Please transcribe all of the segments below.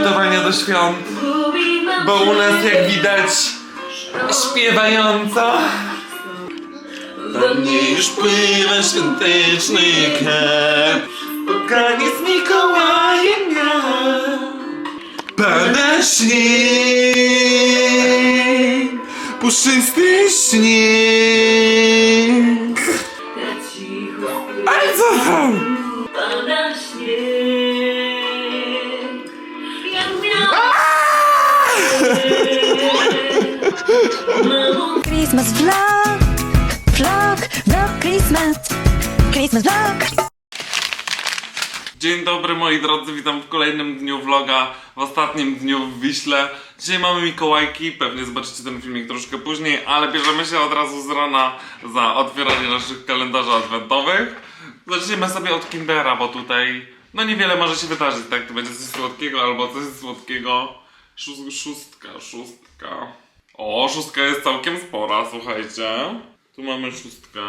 przygotowania do świąt? Bo u nas jak widać śpiewająco. Mnie już pływa świąteczny karp Spotkanie z Mikołajem miał Pada śnieg Puszysty śnieg moi drodzy, witam w kolejnym dniu vloga, w ostatnim dniu w Wiśle. Dzisiaj mamy Mikołajki, pewnie zobaczycie ten filmik troszkę później, ale bierzemy się od razu z rana za otwieranie naszych kalendarzy adwentowych. Zaczniemy sobie od Kindera, bo tutaj no niewiele może się wydarzyć, tak? To będzie coś słodkiego albo coś słodkiego. Szós szóstka, szóstka. O, szóstka jest całkiem spora, słuchajcie. Tu mamy szóstkę.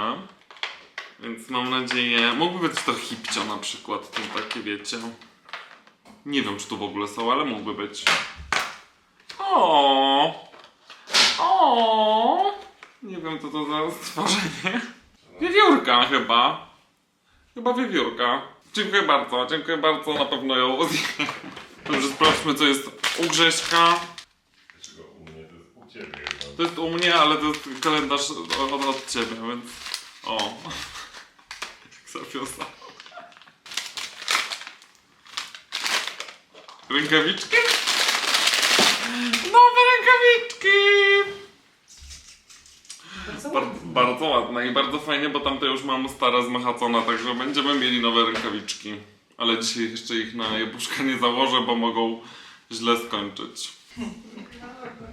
Więc mam nadzieję. Mógłby być to hipcio na przykład, ten takie wiecie. Nie wiem, czy tu w ogóle są, ale mógłby być. O, o, Nie wiem, co to za stworzenie. Wiewiórka chyba. Chyba wiewiórka. Dziękuję bardzo, dziękuję bardzo, na pewno ją. Dobrze, sprawdźmy, co jest u Grześka. Dlaczego u mnie to jest u ciebie? To jest u mnie, ale to jest kalendarz od, od ciebie, więc. O. Zawiązał. Rękawiczki? Nowe rękawiczki! Bar bardzo ładne i bardzo fajnie, bo tamte już mam stare zmachacone, także będziemy mieli nowe rękawiczki. Ale dzisiaj jeszcze ich na jabłuszka nie założę, bo mogą źle skończyć.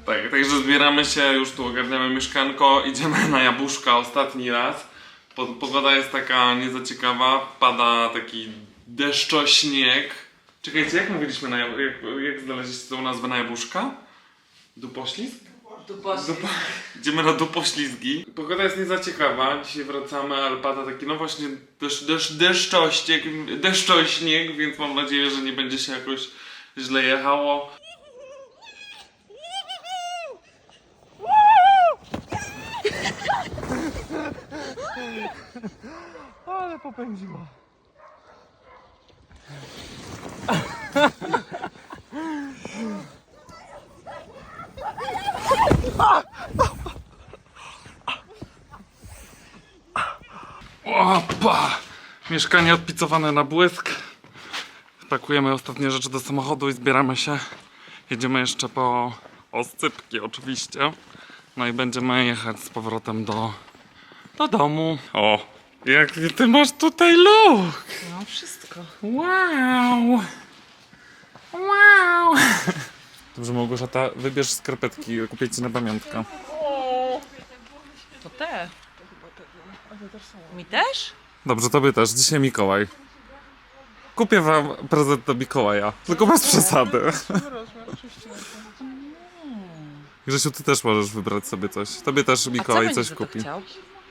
Tak, także zbieramy się, już tu ogarniamy mieszkanko, idziemy na jabłuszka ostatni raz. Po- Pogoda jest taka nie za ciekawa, pada taki deszczośnieg. Czekajcie, jak mówiliśmy na jak, jak znaleźliście tą nazwę na jabłuszka? Dupoślizg? Dupo... Idziemy na dupoślizgi. Pogoda jest nie za ciekawa, dzisiaj wracamy, ale pada taki no właśnie deszcz, deszcz, deszczośnieg, deszczośnieg, więc mam nadzieję, że nie będzie się jakoś źle jechało. Ale popędziła. Opa! Mieszkanie odpicowane na błysk. Pakujemy ostatnie rzeczy do samochodu i zbieramy się. Jedziemy jeszcze po oscypki oczywiście. No i będziemy jechać z powrotem do, do domu. O! Jaki ty masz tutaj look! No wszystko. Wow! Wow! Dobrze Małgorzata, wybierz skarpetki, kupię ci na pamiątkę. To te. Mi też? Dobrze, tobie też. Dzisiaj Mikołaj. Kupię wam prezent do Mikołaja. Tylko bez przesady. Grzesiu, ty też możesz wybrać sobie coś. Tobie też Mikołaj A co coś kupi. Chciał?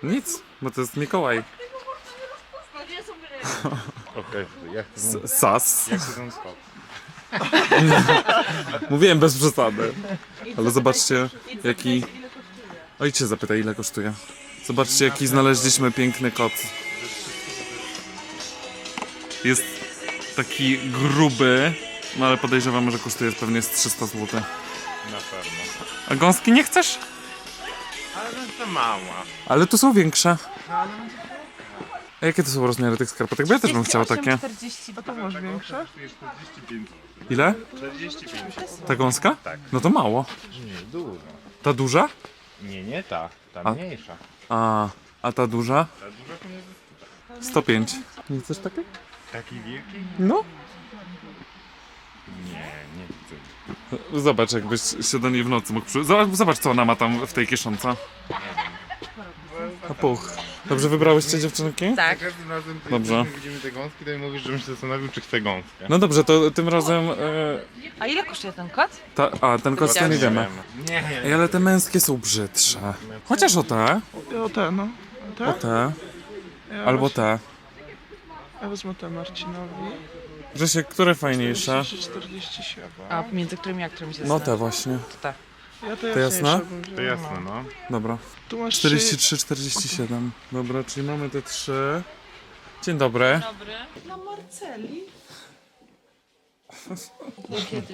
Nic, bo to jest Mikołaj. Okej, jak to S- Sas. Jak? Mówiłem bez przesady. Ale zobaczcie, jaki... Ojcie zapytaj, ile kosztuje. Zobaczcie, jaki znaleźliśmy piękny kot. Jest taki gruby, no ale podejrzewam, że kosztuje pewnie z 300 zł. Na pewno. A gąski nie chcesz? Ale to mała. Ale tu są większe. A jakie to są rozmiary tych skarpetek? Bo ja też bym chciał takie. 40, a to masz większe? To jest 45. Ile? 45. Ta gąska? Tak. No to mało. Nie, dużo. Ta duża? Nie, nie ta. Ta A- mniejsza. A, a ta duża? Ta duża to nie jest 105. Nie chcesz takiej? taki wielki? No. Nie, nie chcę. Zobacz, jakbyś się do niej w nocy mógł przy... Zobacz, zobacz, co ona ma tam w tej kieszonce. A puch. Dobrze wybrałyście dziewczynki? Tak. Każdym razem to Dobrze. jak widzimy te gąski, to mi mówisz, żebym się zastanowił, czy chcę gąskę. No dobrze, to tym razem... E, A ile kosztuje ten kot? ta, a, ten kot to nie wiemy. Nie, Ej, ale te męskie są brzydsze. Chociaż o te, O te, no. O o te? te, Ja albo te. Ja wezmę te Marcinowi. Grzesiek, które fajniejsze? 47. A między którymi a którymi się No te właśnie. To te. Ja to, jasne? To jasne, no. Dobra. Tu masz 43, 47. Dobra, czyli mamy te trzy. Dzień dobry. Na Marceli.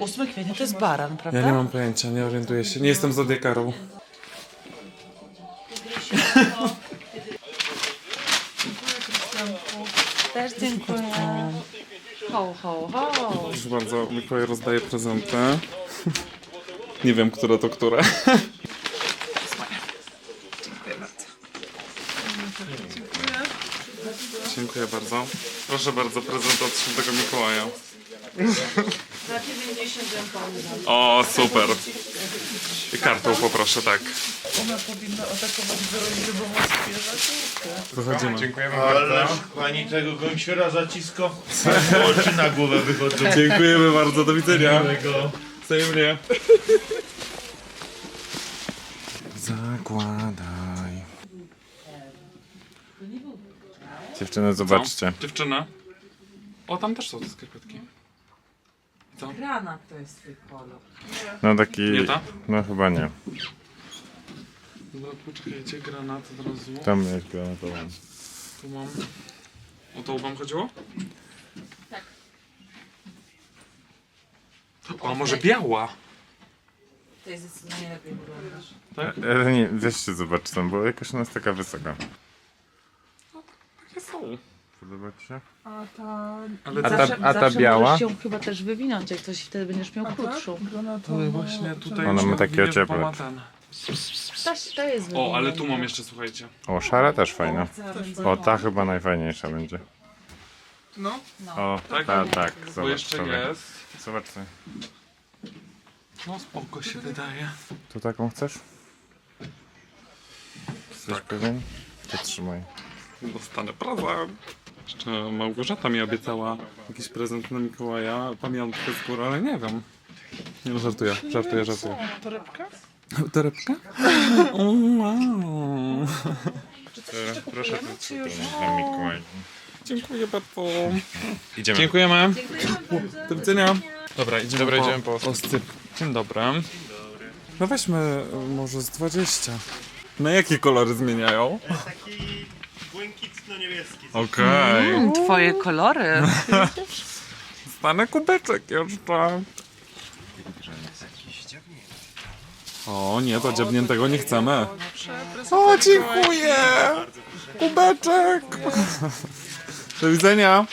8 kwietnia to jest baran, prawda? Ja nie mam pojęcia, nie orientuję się. Nie jestem zodiakarą. Też dziękuję. Ho, ho, ho. Proszę bardzo, Mikołaj rozdaje prezenty. Nie wiem, które to które. Dziękuję bardzo. Proszę bardzo, prezent od świętego Mikołaja. O, super. I kartą poproszę, tak. Ona powinna atakować Weronikę, bo ma zwierzę. Wychodzimy. Dziękujemy Ależ bardzo. pani tego gąsiora zacisko. Oczy na głowę wychodzą. Dziękujemy bardzo, do widzenia. Miłego. Wzajemnie. Zakładaj. Dziewczyny, zobaczcie. Dziewczyna. O, tam też są te skarpetki. Co? Granat to jest twój kolor. No taki... Nie ta? No chyba nie. Dobra, poczekajcie, granat od razu. Tam jest granatową. Tu mam. O to wam chodziło? Tak. O, a może biała? To jest zdecydowanie lepiej wyglądasz. Ale nie, weźcie zobacz tam, bo jakoś ona jest taka wysoka. Takie są. Podoba ci się? A ta Ale A ta, ta, a ta biała? Możesz ją chyba też wywinąć, jak coś wtedy będziesz miał krótszą. granatowa. ale właśnie tutaj Ona ma takie winiesz, ocieple. bo ma ten. Ta, ta jest O, ale tu mam jeszcze, słuchajcie. O, szara też fajna. O, ta chyba najfajniejsza będzie. No. O, Tak? ta, tak. Bo Zobacz jeszcze sobie. jest. Zobacz sobie. No spoko się wydaje. Tu taką chcesz? Jesteś Tak. pewien? To trzymaj. Dostanę prezent. Jeszcze Małgorzata mi obiecała jakiś prezent na Mikołaja, pamiątkę z góry, ale nie wiem. Nie no, żartuję, żartuję, żartuję. Torebka? Torebka? O, wow. Proszę tu dla Mikołaj. Dziękuję bardzo. Idziemy. Dziękujemy. Do widzenia. Dobra, idziemy Dobra, po, idziemy po. Dzień dobry. No weźmy e, może z 20. Na jakie kolory zmieniają? Taki błękitno-niebieski. Okej. Mm, Twoje kolory. Stanę kubeczek jeszcze. O nie, to dziabniętego nie chcemy. O, dziękuję! Kubeczek! Do widzenia.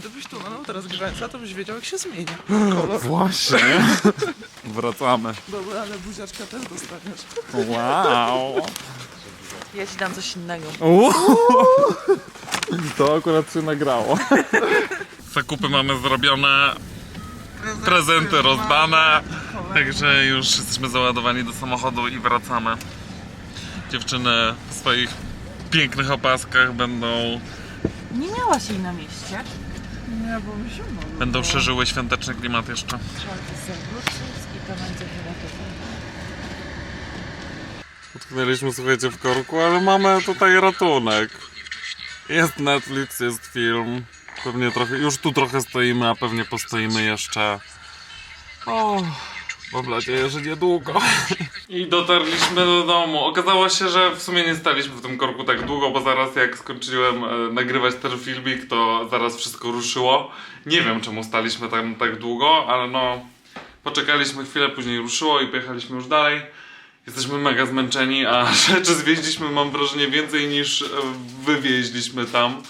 Gdybyś tu no, teraz granica, to byś wiedział jak się zmienia. Właśnie. Wracamy. Dobra, ale buziaczka też dostaniesz. Wow. Ja ci dam coś innego. Uuu. To akurat się nagrało. Zakupy mamy zrobione, prezenty rozdane, także już jesteśmy załadowani do samochodu i wracamy. Dziewczyny w swoich pięknych opaskach będą, Nie miałaś jej na mieście. Nie, bo mi się mogło. będą szerzyły świąteczny klimat jeszcze. Trzeba to zawrócić i to będzie wyratowane. Utknęliśmy, słuchajcie, w korku, ale mamy tutaj ratunek. Jest Netflix, jest film. Pewnie trochę, już tu trochę stoimy, a pewnie postoimy jeszcze. O, mam nadzieję, że niedługo. I dotarliśmy do domu. Okazało się, że w sumie nie staliśmy w tym korku tak długo, bo zaraz jak skończyłem e, nagrywać ten filmik, to zaraz wszystko ruszyło. Nie wiem, czemu staliśmy tam tak długo, ale no... Poczekaliśmy chwilę, później ruszyło i pojechaliśmy już dalej. Jesteśmy mega zmęczeni, a rzeczy zwieźliśmy mam wrażenie więcej niż e, wywieźliśmy tam.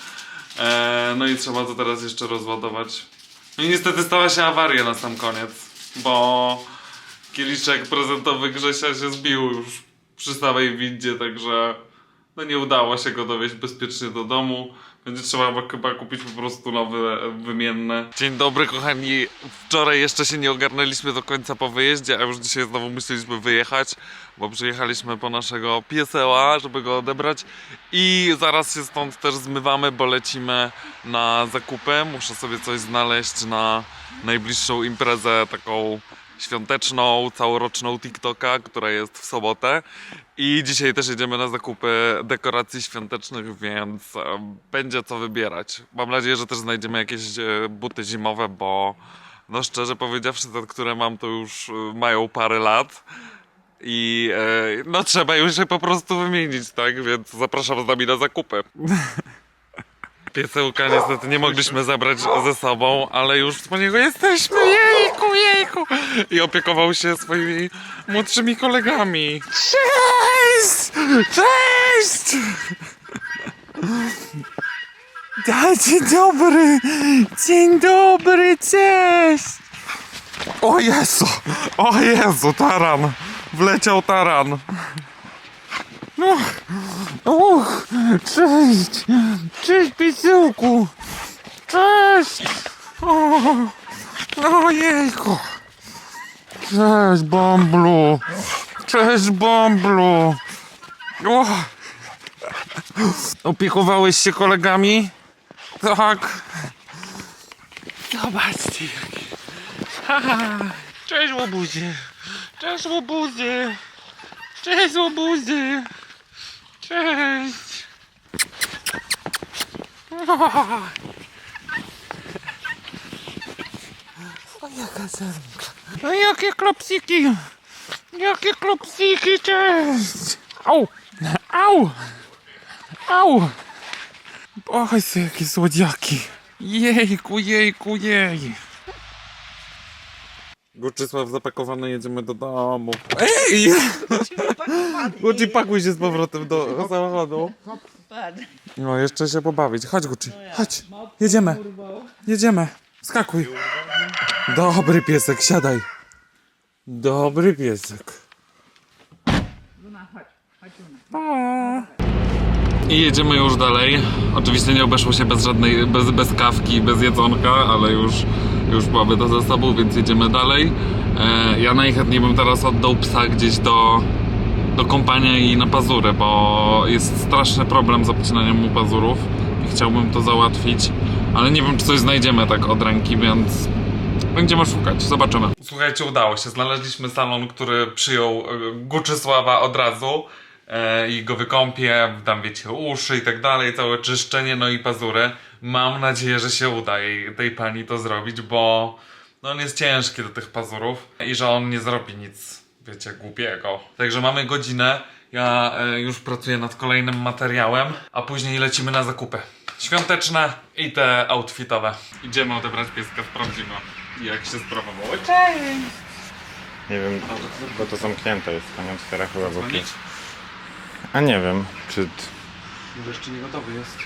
E, no i trzeba to teraz jeszcze rozładować. No i niestety stała się awaria na sam koniec, bo kieliszek prezentowy Grzesia się zbił już przy samej windzie, także no nie udało się go dowieźć bezpiecznie do domu. Będzie trzeba chyba kupić po prostu nowe, wymienne. Dzień dobry kochani. Wczoraj jeszcze się nie ogarnęliśmy do końca po wyjeździe, a już dzisiaj znowu musieliśmy wyjechać, bo przyjechaliśmy po naszego pieseła, żeby go odebrać i zaraz się stąd też zmywamy, bo lecimy na zakupy. Muszę sobie coś znaleźć na najbliższą imprezę taką świąteczną, całoroczną TikToka, która jest w sobotę. I dzisiaj też jedziemy na zakupy dekoracji świątecznych, więc e, będzie co wybierać. Mam nadzieję, że też znajdziemy jakieś e, buty zimowe, bo no szczerze powiedziawszy, te, które mam, to już e, mają parę lat. I no trzeba już je po prostu wymienić, tak? Więc zapraszam z nami na zakupy. Piesełka niestety nie mogliśmy zabrać ze sobą, ale już po niego jesteśmy. Jejku, jejku! I opiekował się swoimi młodszymi kolegami. Cześć! Cześć! Dzień dobry! Dzień dobry, cześć! O Jezu! O Jezu, taran! Wleciał taran! No, uch, cześć! Cześć, piesełku! Cześć! O, ojejku! Cześć, Bąblu! Cześć, Bąblu! O. Opiekowałeś się kolegami? Tak. Zobaczcie. Haha. Cześć, łobuzie! Cześć, łobuzie! Cześć, łobuzie! Cześć! O, jaka zerka. No jakie klopsiki! Jakie klopsiki, cześć! Au! Au! Au! Oj, jakie słodziaki! Jejku, jejku, jej! Guczysław zapakowany, jedziemy do domu. Ej! Gucci, pakuj się z powrotem do samochodu. No, jeszcze się pobawić. Chodź, Gucci, chodź. Jedziemy. Jedziemy. Skakuj. Dobry piesek, siadaj. Dobry piesek. I jedziemy już dalej. Oczywiście nie obeszło się bez żadnej, bez, bez kawki, bez jedzonka, ale już, już mamy to ze sobą, więc jedziemy dalej. E, ja najchętniej bym teraz oddał psa gdzieś do, do kąpania i na pazury, bo jest straszny problem z obcinaniem mu pazurów i chciałbym to załatwić, ale nie wiem, czy coś znajdziemy tak od ręki, więc będziemy szukać, zobaczymy. Słuchajcie, udało się. Znaleźliśmy salon, który przyjął e, Guczysława od razu i go wykąpię, tam wiecie, uszy i tak dalej, całe czyszczenie, no i pazury. Mam nadzieję, że się uda jej, tej pani to zrobić, bo no on jest ciężki do tych pazurów i że on nie zrobi nic, wiecie, głupiego. Także mamy godzinę, ja e, już pracuję nad kolejnym materiałem, a później lecimy na zakupy. Świąteczne i te outfitowe. Idziemy odebrać pieska, sprawdzimy jak się sprawowało. Nie wiem, bo to zamknięte jest, to nie otwiera chyba? A nie wiem, czy... Może jeszcze nie gotowy jest.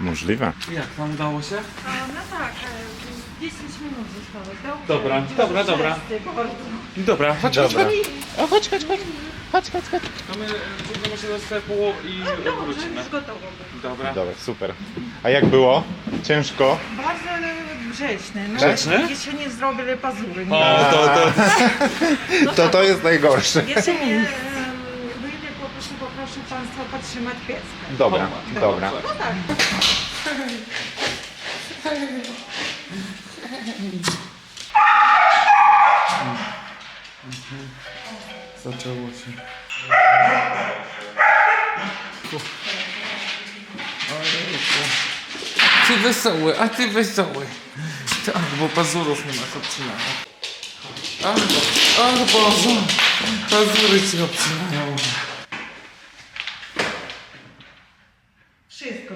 Możliwe. Jak, tam udało się? No tak, e, 10 minut zostało. Dobrze. Dobra, dobra, dobra. Wszyscy. Dobra, chodź, chodź, Dobra. chodź. O, chodź, chodź, chodź. Chodź, chodź, chodź. A my pójdziemy się do sklepu i Dobrze, wrócimy. już gotowo. Dobra. Dobra, super. A jak było? Ciężko? Bardzo grzeczny. No, Grzeczny? Jeszcze nie zrobili pazury. O, to, to, To to jest najgorsze. Jeszcze nie em, wyjdę, po prostu Państwa podtrzymać pieska. Dobra, dobra. No tak. Zaczęło się. Ty wesoły, a ty wesoły. Tak, bo pazurów nie masz obcinania. Ach, ach Boże, pazury ci obcinają. Wszystko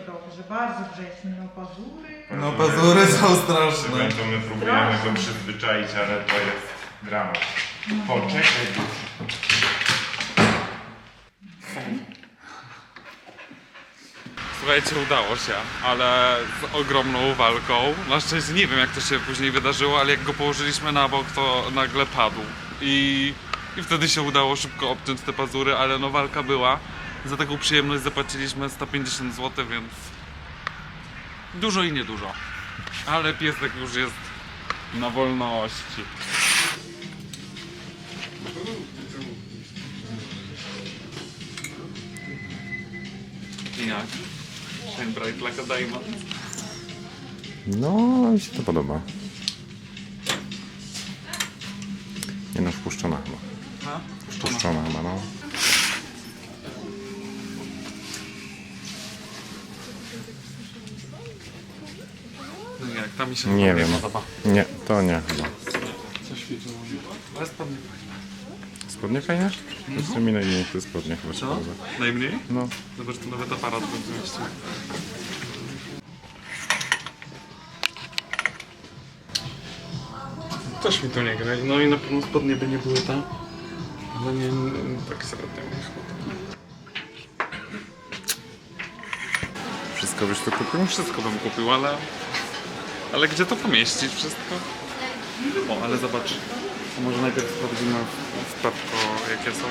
No pazury. No pazury są straszne. To my próbujemy go przyzwyczaić, ale to jest dramat. Poczekaj. Słuchajcie, udało się, ale z ogromną walką. Na szczęście nie wiem jak to się później wydarzyło, ale jak go położyliśmy na bok, to nagle padł. I, i wtedy się udało szybko obciąć te pazury, ale no walka była. Za taką przyjemność zapłaciliśmy 150 zł, więc dużo i niedużo. Ale piesek już jest na wolności. I jak? Shine bright like a diamond. No, mi się to podoba. Nie no, wpuszczona chyba. Ha? Wpuszczona chyba, no. Ta mi się Nie wiem. podoba. Nie, to nie chyba. Co świeciło? Ale spodnie Spodnie fajne? To jest mi najmniej te spodnie chyba się Co? podoba. Najmniej? No. Zobacz, tu nawet aparat będzie mieścił. Coś mi tu nie gra. No i na pewno spodnie by nie były tam. Ale nie, nie tak średnio mi chyba. Wszystko byś tu kupił? Wszystko bym kupił, ale... Ale gdzie to pomieścić wszystko? O, ale zobacz. To może najpierw sprawdzimy w, Pepko, jakie są.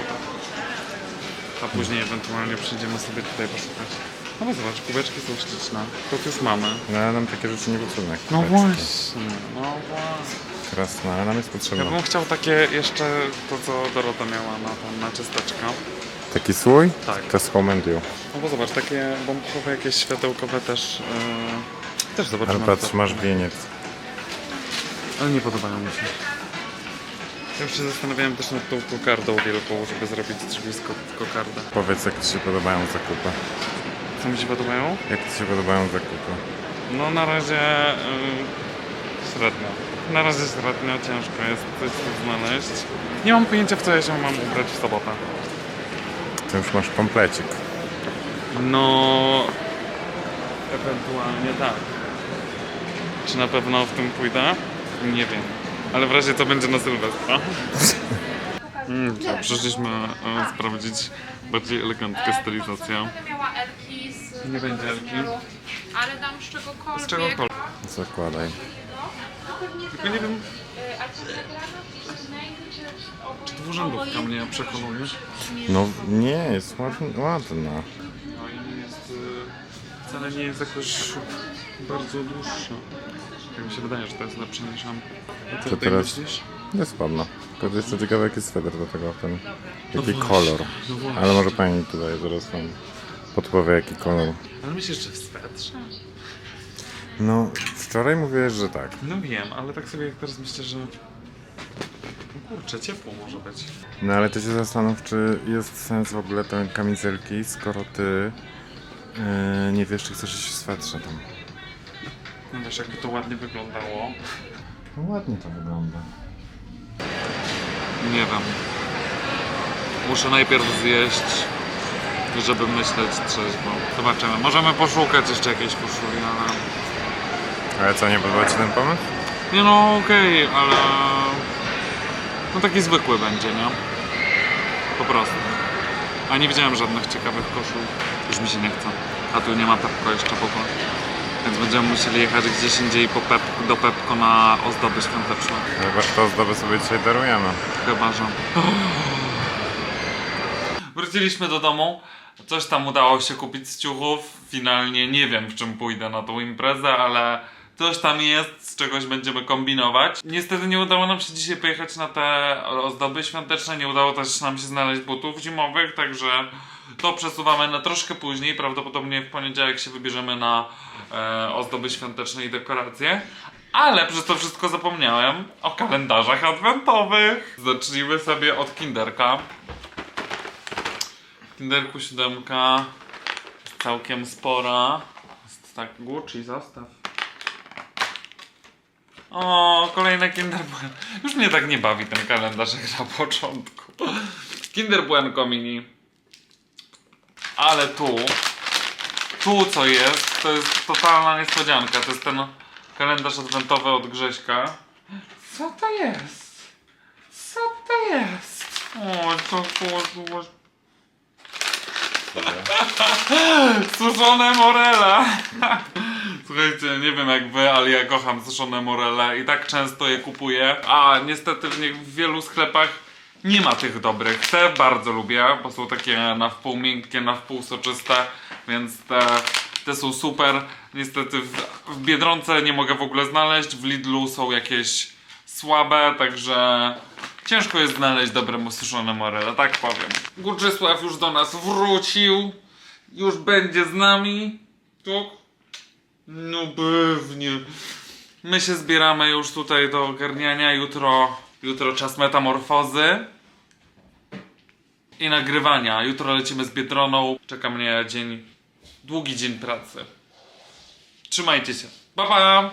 A później ewentualnie przyjdziemy sobie tutaj poszukać. No bo zobacz, kubeczki są śliczne. To tu już mamy. No ale nam takie rzeczy nie potrzebne. jak No kubeczki. właśnie, no właśnie. Krasne, ale nam jest Ja bym chciał takie jeszcze to, co Dorota miała na, tam, na czysteczkę. Taki słój? Tak. To jest Home and You. No bo zobacz, takie bombkowe, jakieś światełkowe też. Yy, też zobaczymy. Ale patrz, masz wieniec. Ale nie podobają mi się. Ja już się zastanawiałem też nad tą kokardą wielką, żeby zrobić drzwisko w kokardę. Powiedz, jak Ci się podobają zakupy. Co mi się podobają? Jak Ci się podobają zakupy? No na razie yy, średnio. Na razie średnio, ciężko jest coś tu znaleźć. Nie mam pojęcia w co ja się mam ubrać w sobotę. Ty już masz komplecik. No... Ewentualnie tak. Czy na pewno w tym pójdę? Nie wiem. Ale w razie to będzie na Sylwestra. Mm, przyszliśmy e, sprawdzić bardziej elegancką stylizację. Będę miała Elki z Nie będzie Elki. Ale dam z czegokolwiek. Z czegokolwiek. Zakładaj. Tylko nie wiem, A czy dwurzędówka mnie przekonuje. No nie, jest ładna. ładna. No i jest... y, Wcale nie jest jakoś bardzo dłuższa. Tak mi się wydaje, że to jest lepsze niż szamp. A co To ty teraz- myślisz? Jest ładna. Tylko ciekawe jaki sweder do tego ten. Jaki właśnie, kolor. no właśnie. Ale może pani tutaj zaraz nam podpowie jaki kolor. Ale myślisz, że w swetrze? No, wczoraj mówiłeś, że tak. No wiem, ale tak sobie jak teraz myślę, że... No kurczę, ciepło może być. No ale ty się zastanów, czy jest sens w ogóle tej kamizelki, skoro ty yy, nie wiesz, czy chcesz iść w swetrze tam. No wiesz, jakby to ładnie wyglądało. No ładnie to wygląda. Nie wiem. Muszę najpierw zjeść, żeby myśleć trzeźwo. Zobaczymy. Możemy poszukać jeszcze jakiejś koszuli, ale... Ale co, nie podoba ci ten pomysł? Nie no, okej, ale... No taki zwykły będzie, nie? Po prostu. A nie widziałem żadnych ciekawych koszul. Już mi się nie chce. A tu nie ma Pepko jeszcze w ogóle. Więc będziemy musieli jechać gdzieś indziej po pep, do Pepko na ozdoby świąteczne. Chyba, to ozdoby sobie dzisiaj darujemy. Chyba, że. Wróciliśmy do domu. Coś tam udało się kupić z ciuchów. Finalnie nie wiem, w czym pójdę na tą imprezę, ale coś tam jest, z czegoś będziemy kombinować. Niestety nie udało nam się dzisiaj pojechać na te ozdoby świąteczne. Nie udało też nam się znaleźć butów zimowych, także to przesuwamy na troszkę później. Prawdopodobnie w poniedziałek się wybierzemy na e, ozdoby świąteczne i dekoracje. Ale przez to wszystko zapomniałem o kalendarzach adwentowych. Zacznijmy sobie od Kinderka. W Kinderku siódemka całkiem spora. Jest tak, Gucci, zostaw. O, kolejne Kinder Bueno. Już mnie tak nie bawi ten kalendarz jak na początku. Kinder Buenko mini. Ale tu, tu co jest, to jest totalna niespodzianka. To jest ten kalendarz adwentowy od Grześka. Co to jest? Co to jest? O, co to? Suszone morele! Słuchajcie, nie wiem jak wy, ale ja kocham suszone morele i tak często je kupuję. A niestety w, nie, w wielu sklepach nie ma tych dobrych. Te bardzo lubię, bo są takie na wpół miękkie, na wpół soczyste, więc te, te są super. Niestety w, w Biedronce nie mogę w ogóle znaleźć, w Lidlu są jakieś słabe, także ciężko jest znaleźć dobre suszone morele, tak powiem. Gurczysław już do nas wrócił, już będzie z nami. Tak? No pewnie. My się zbieramy już tutaj do ogarniania. Jutro, jutro czas metamorfozy i nagrywania. Jutro lecimy z Biedroną. Czeka mnie dzień, długi dzień pracy. Trzymajcie się. Pa, pa!